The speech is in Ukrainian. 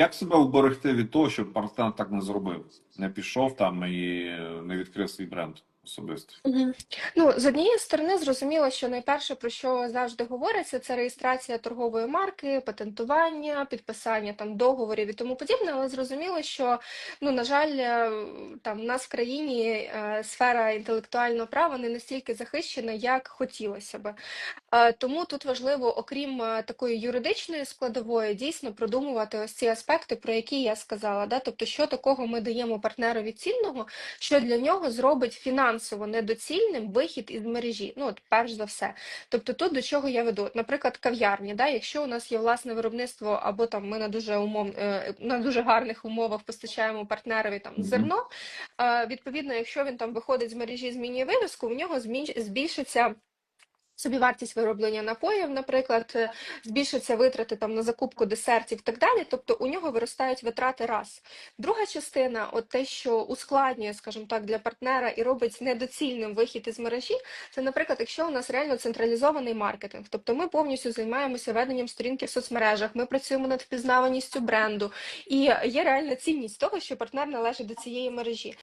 Як себе уберегти від того, щоб партнер так не зробив? Не пішов там і не відкрив свій бренд особистий? Мгм. Ну, з однієї сторони, зрозуміло, що найперше, про що завжди говориться, це реєстрація торгової марки, патентування, підписання там договорів і тому подібне. Але зрозуміло, що ну, на жаль, е, там в нас в країні е, сфера інтелектуального права не настільки захищена, як хотілося би. Е, Тому тут важливо, окрім такої юридичної складової, дійсно продумувати ось ці аспекти, про які я сказала. Да? Тобто, що такого ми даємо партнерові цінного, що для нього зробить фінансово недоцільним вихід із мережі. Ну, от перш за все. Тобто, тут до чого я веду? Наприклад, кав'ярні, да? якщо у нас є власне виробництво, або там ми на дуже умов е, на дуже гарних умовах постачаємо партнерові там зерно. Відповідно, якщо він там виходить з мережі, змінює вивіску, у нього збільшиться. Собівартість вироблення напоїв, наприклад, е, збільшаться витрати там на закупку десертів і так далі. Тобто у нього виростають витрати раз. Друга частина, от те, що ускладнює, скажімо так, для партнера і робить недоцільним вихід із мережі, це, наприклад, якщо у нас реально централізований маркетинг, тобто ми повністю займаємося веденням сторінки в соцмережах, ми працюємо над впізнаваністю бренду, і є реальна цінність того, що партнер належить до цієї мережі.